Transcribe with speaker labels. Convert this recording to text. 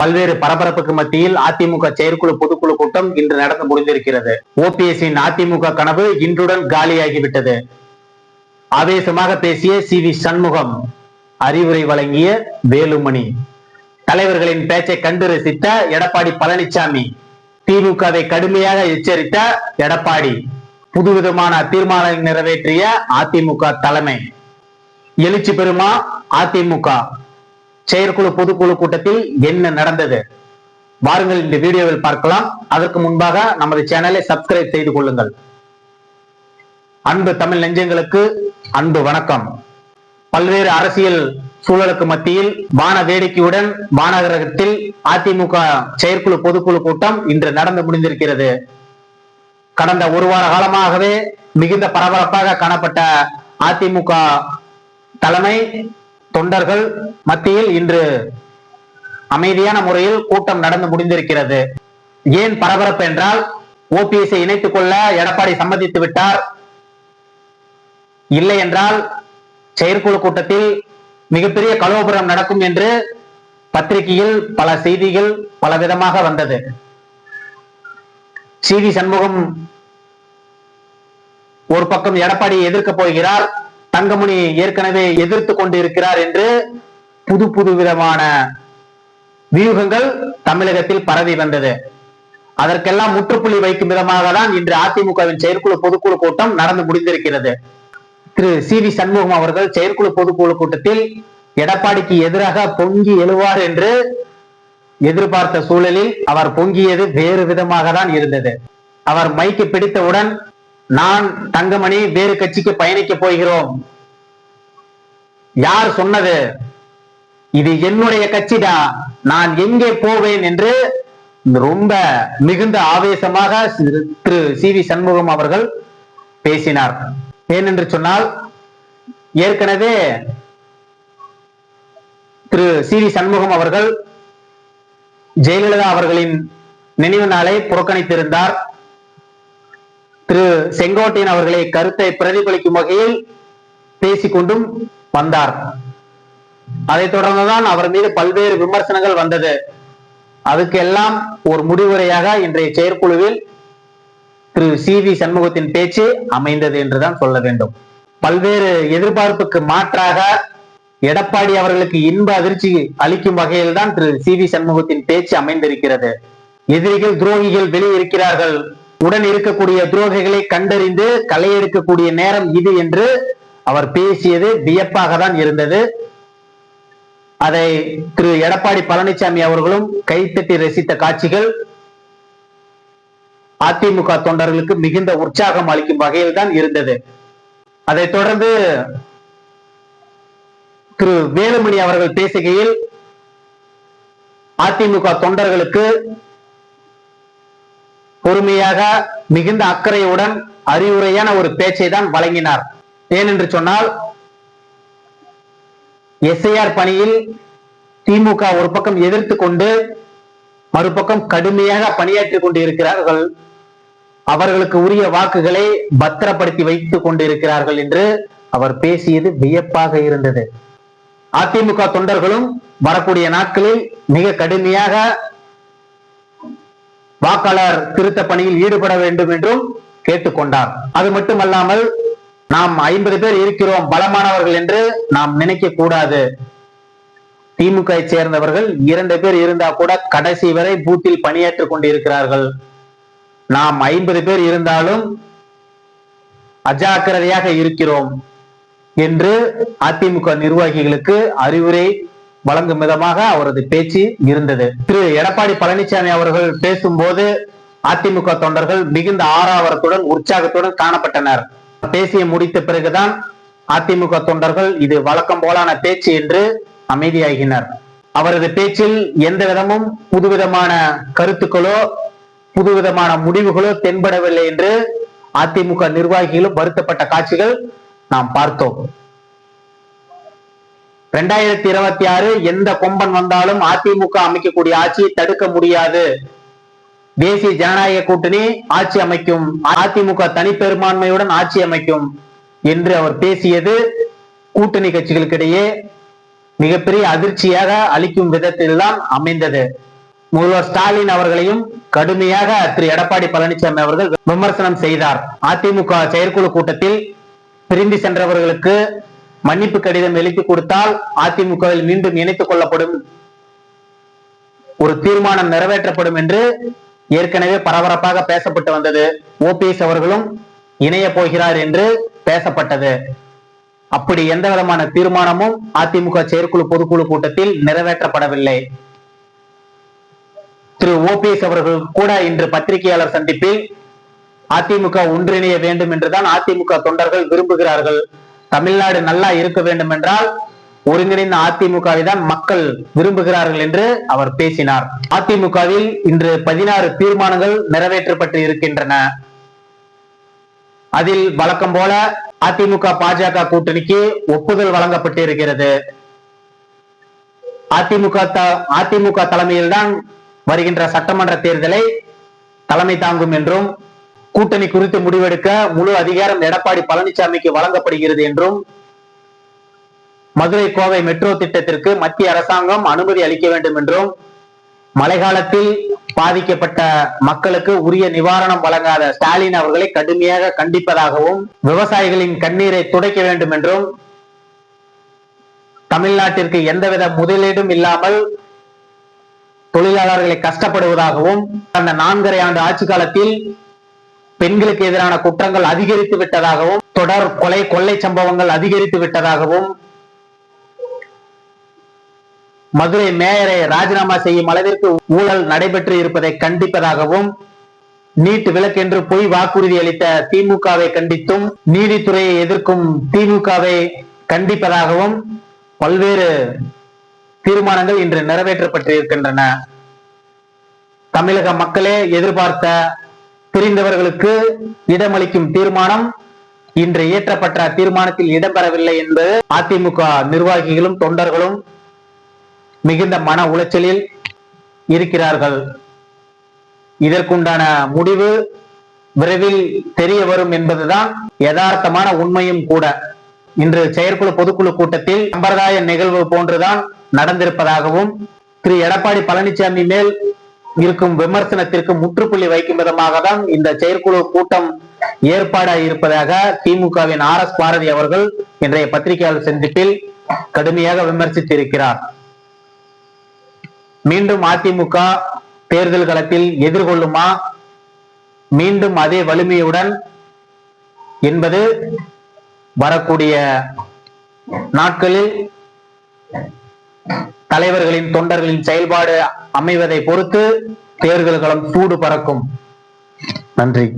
Speaker 1: பல்வேறு பரபரப்புக்கு மத்தியில் அதிமுக செயற்குழு பொதுக்குழு கூட்டம் இன்று நடந்து முடிந்திருக்கிறது. ஓபிஎஸ்ஸின் அதிமுக கனவு இன்றுடன் காலியாகிவிட்டது. ஆவேசமாக பேசிய சி வி சண்முகம். அறிவுரை வழங்கிய வேலுமணி. தலைவர்களின் பேச்சை கண்டு ரசித்த எடப்பாடி பழனிசாமி திமுகவை கடுமையாக எச்சரித்த எடப்பாடி. புதுவிதமான தீர்மானம் நிறைவேற்றிய அதிமுக தலைமை. எழுச்சி பெறுமா அதிமுக? செயற்குழு பொதுக்குழு கூட்டத்தில் என்ன நடந்தது? வாருங்கள் இந்த வீடியோவில் பார்க்கலாம். அதற்கு முன்பாக நமது சேனலை சப்ஸ்கிரைப் செய்து கொள்ளுங்கள். அன்பு தமிழ் நெஞ்சங்களுக்கு அன்பு வணக்கம். பல்வேறு அரசியல் சூழலுக்கு மத்தியில் வான வேடிக்கையுடன் வானகரகத்தில் அதிமுக செயற்குழு பொதுக்குழு கூட்டம் இன்று நடந்து முடிந்திருக்கிறது. கடந்த ஒரு வார காலமாகவே மிகுந்த பரபரப்பாக காணப்பட்ட அதிமுக தலைமை தொண்டர்கள் மத்தியில் இன்று அமைதியான முறையில் கூட்டம் நடந்து முடிந்திருக்கிறது. ஏன் பரபரப்பு என்றால் ஓபிஎஸ்ஐ இணைத்துக் கொள்ள எடப்பாடி சம்மதித்து விட்டார். இல்லை என்றால் செயற்குழு கூட்டத்தில் மிகப்பெரிய கலோபுரம் நடக்கும் என்று பத்திரிகையில் பல செய்திகள் பல விதமாக வந்தது. சி வி சண்முகம் ஒரு பக்கம் எடப்பாடியை எதிர்க்க போகிறார் தங்கமணி ஏற்கனவே எதிர்த்து கொண்டிருக்கிறார் என்று புது புது விதமான வியூகங்கள் தமிழகத்தில் பரவி வந்தது. அதற்கெல்லாம் முற்றுப்புள்ளி வைக்கும் விதமாக தான் இன்று அதிமுகவின் செயற்குழு பொதுக்குழு கூட்டம் நடந்து முடிந்திருக்கிறது. திரு. சி. வி. சண்முகம் அவர்கள் செயற்குழு பொதுக்குழு கூட்டத்தில் எடப்பாடிக்கு எதிராக பொங்கி எழுவார் என்று எதிர்பார்த்த சூழலில் அவர் பொங்கியது வேறு விதமாக தான் இருந்தது. அவர் மைக்கு பிடித்தவுடன் நான் தங்கமணி வேறு கட்சிக்கு பயணிக்க போகிறோம். யார் சொன்னது? இது என்னுடைய கட்சிடா? நான் எங்கே போவேன் என்று ரொம்ப மிகுந்த ஆவேசமாக திரு சி வி சண்முகம் அவர்கள் பேசினார். ஏனென்று சொன்னால் ஏற்கனவே திரு சி வி சண்முகம் அவர்கள் ஜெயலலிதா அவர்களின் நினைவு நாளை புறக்கணித்திருந்தார். திரு செங்கோட்டையன் அவர்களை கருத்தை பிரதிபலிக்கும் வகையில் பேசிக்கொண்டும் வந்தார். அதைத் தொடர்ந்துதான் அவர் மீது பல்வேறு விமர்சனங்கள் வந்தது. அதுக்கெல்லாம் ஒரு முடிவுரையாக இன்றைய செயற்குழுவில் திரு சி வி சண்முகத்தின் பேச்சு அமைந்தது என்றுதான் சொல்ல வேண்டும். பல்வேறு எதிர்பார்ப்புக்கு மாற்றாக எடப்பாடி அவர்களுக்கு இன்ப அதிர்ச்சி அளிக்கும் வகையில் தான் திரு சி வி சண்முகத்தின் பேச்சு அமைந்திருக்கிறது. எதிரிகள் துரோகிகள் வெளியே இருக்கிறார்கள். உடன் இருக்கக்கூடிய துரோகிகளை கண்டறிந்து களை எடுக்கக்கூடிய நேரம் இது என்று அவர் பேசியது வியப்பாக தான் இருந்தது. அதை திரு எடப்பாடி பழனிசாமி அவர்களும் கைத்தட்டி ரசித்த காட்சிகள் அதிமுக தொண்டர்களுக்கு மிகுந்த உற்சாகம் அளிக்கும் வகையில் தான் இருந்தது. அதை தொடர்ந்து திரு வேலுமணி அவர்கள் பேசுகையில் அதிமுக தொண்டர்களுக்கு பொறுமையாக மிகுந்த அக்கறையுடன் அறிவுரையான ஒரு பேச்சை தான் வழங்கினார். ஏனென்று சொன்னால் எஸ்ஐஆர் பணியில் திமுக ஒரு பக்கம் எதிர்த்து கொண்டு மறுபக்கம் கடுமையாக பணியாற்றிக் கொண்டிருக்கிறார்கள். அவர்களுக்கு உரிய வாக்குகளை பத்திரப்படுத்தி வைத்துக் கொண்டிருக்கிறார்கள் என்று அவர் பேசியது வியப்பாக இருந்தது. அதிமுக தொண்டர்களும் வரக்கூடிய நாட்களில் மிக கடுமையாக வாக்காளர் திருத்த பணியில் ஈடுபட வேண்டும் என்றும் கேட்டுக்கொண்டார். அது மட்டுமல்லாமல் நாம் ஐம்பது பேர் இருக்கிறோம் பலமானவர்கள் என்று நாம் நினைக்க கூடாது. திமுக சேர்ந்தவர்கள் இரண்டு பேர் இருந்தா கூட கடைசி வரை பூத்தில் பணியாற்றிக் கொண்டிருக்கிறார்கள். நாம் ஐம்பது பேர் இருந்தாலும் அஜாக்கிரதையாக இருக்கிறோம் என்று அதிமுக நிர்வாகிகளுக்கு அறிவுரை வழங்கும் விதமாக அவரது பேச்சு இருந்தது. திரு. எடப்பாடி பழனிசாமி அவர்கள் பேசும்போது அதிமுக தொண்டர்கள் மிகுந்த ஆறாவரத்துடன் உற்சாகத்துடன் காணப்பட்டனர். பேசிய முடித்த பிறகுதான் அதிமுக தொண்டர்கள் இது வழக்கம் போலான பேச்சு என்று அமைதியாகினர். அவரது பேச்சில் எந்த விதமும் புதுவிதமான கருத்துக்களோ புதுவிதமான முடிவுகளோ தென்படவில்லை என்று அதிமுக நிர்வாகிகளும் வருத்தப்பட்ட காட்சிகள் நாம் பார்த்தோம். ரெண்டாயிரத்தி இருபத்தி ஆறு எந்த கொம்பன் வந்தாலும் அதிமுக அமைக்கக்கூடிய ஆட்சியை தடுக்க முடியாது. தேசிய ஜனநாயக கூட்டணி ஆட்சி அமைக்கும். அதிமுக தனிப்பெரும்பான்மையுடன் ஆட்சி அமைக்கும் என்று அவர் பேசியது கூட்டணி கட்சிகளுக்கிடையே மிகப்பெரிய அதிர்ச்சியாக அளிக்கும் விதத்தில் தான் அமைந்தது. முதல்வர் ஸ்டாலின் அவர்களையும் கடுமையாக திரு எடப்பாடி பழனிசாமி அவர்கள் விமர்சனம் செய்தார். அதிமுக செயற்குழு கூட்டத்தில் பிரிந்து சென்றவர்களுக்கு மன்னிப்பு கடிதம் எழுதி கொடுத்தால் அதிமுகவில் மீண்டும் இணைத்துக் கொள்ளப்படும் ஒரு தீர்மானம் நிறைவேற்றப்படும் என்று ஏற்கனவே பரபரப்பாக பேசப்பட்டு வந்தது. ஓபிஎஸ் அவர்களும் இணைய போகிறார் என்று பேசப்பட்டது. அப்படி எந்த விதமான தீர்மானமும் அதிமுக செயற்குழு பொதுக்குழு கூட்டத்தில் நிறைவேற்றப்படவில்லை. திரு ஓபிஎஸ் அவர்கள் கூட இன்று பத்திரிகையாளர் சந்திப்பில் அதிமுக ஒன்றிணைய வேண்டும் என்றுதான் அதிமுக தொண்டர்கள் விரும்புகிறார்கள். தமிழ்நாடு நல்லா இருக்க வேண்டும் என்றால் ஒருங்கிணைந்த அதிமுகவை தான் மக்கள் விரும்புகிறார்கள் என்று அவர் பேசினார். அதிமுகவில் இன்று பதினாறு தீர்மானங்கள் நிறைவேற்றப்பட்டு இருக்கின்றன. அதில் வழக்கம் போல அதிமுக பாஜக கூட்டணிக்கு ஒப்புதல் வழங்கப்பட்டு இருக்கிறது. அதிமுக த- அதிமுக தலைமையில்தான் வருகின்ற சட்டமன்ற தேர்தலை தலைமை தாங்கும் என்றும் கூட்டணி குறித்து முடிவெடுக்க முழு அதிகாரம் எடப்பாடி பழனிசாமிக்கு வழங்கப்படுகிறது என்றும் மதுரை கோவை மெட்ரோ திட்டத்திற்கு மத்திய அரசாங்கம் அனுமதி அளிக்க வேண்டும் என்றும் மழைக்காலத்தில் பாதிக்கப்பட்ட மக்களுக்கு உரிய நிவாரணம் வழங்காத ஸ்டாலின் அவர்களை கடுமையாக கண்டிப்பதாகவும் விவசாயிகளின் கண்ணீரை துடைக்க வேண்டும் என்றும் தமிழ்நாட்டிற்கு எந்தவித முதலீடும் இல்லாமல் தொழிலாளர்களை கஷ்டப்படுவதாகவும் கடந்த நான்கரை ஆண்டு ஆட்சி காலத்தில் பெண்களுக்கு எதிரான குற்றங்கள் அதிகரித்து விட்டதாகவும் தொடர் கொலை கொள்ளை சம்பவங்கள் அதிகரித்து விட்டதாகவும் மதுரை மேயரை ராஜினாமா செய்யும் அளவிற்கு ஊழல் நடைபெற்று இருப்பதை கண்டிப்பதாகவும் நீட் விலக்கென்று பொய் வாக்குறுதி அளித்த திமுகவை கண்டித்தும் நீதித்துறையை எதிர்க்கும் திமுகவை கண்டிப்பதாகவும் பல்வேறு தீர்மானங்கள் இன்று நிறைவேற்றப்பட்டு இருக்கின்றன தமிழக மக்களே எதிர்பார்த்த பிரிந்தவர்களுக்கு இடமளிக்கும் தீர்மானம் இன்று இயற்றப்பட்ட தீர்மானத்தில் இடம்பெறவில்லை என்பது அதிமுக நிர்வாகிகளும் தொண்டர்களும் மிகுந்த மன உளைச்சலில் இருக்கிறார்கள். இதற்குண்டான முடிவு விரைவில் தெரிய வரும் என்பதுதான் யதார்த்தமான உண்மையும் கூட. இன்று செயற்குழு பொதுக்குழு கூட்டத்தில் சம்பிரதாய நிகழ்வு போன்றுதான் நடந்திருப்பதாகவும் திரு. எடப்பாடி பழனிசாமி மேல் இருக்கும் விமர்சனத்திற்கு முற்றுப்புள்ளி வைக்கும் விதமாக தான் இந்த செயற்குழு கூட்டம் ஏற்பாடாக இருப்பதாக திமுகவின் ஆர் எஸ் பாரதி அவர்கள் இன்றைய பத்திரிகையாளர் சந்திப்பில் கடுமையாக விமர்சித்திருக்கிறார். மீண்டும் அதிமுக தேர்தல் களத்தில் எதிர்கொள்ளுமா? மீண்டும் அதே வலிமையுடன் என்பது வரக்கூடிய நாட்களில் தலைவர்களின் தொண்டர்களின் செயல்பாடு அமைவதை பொறுத்து தேர்தல்களும் சூடு பறக்கும். நன்றி.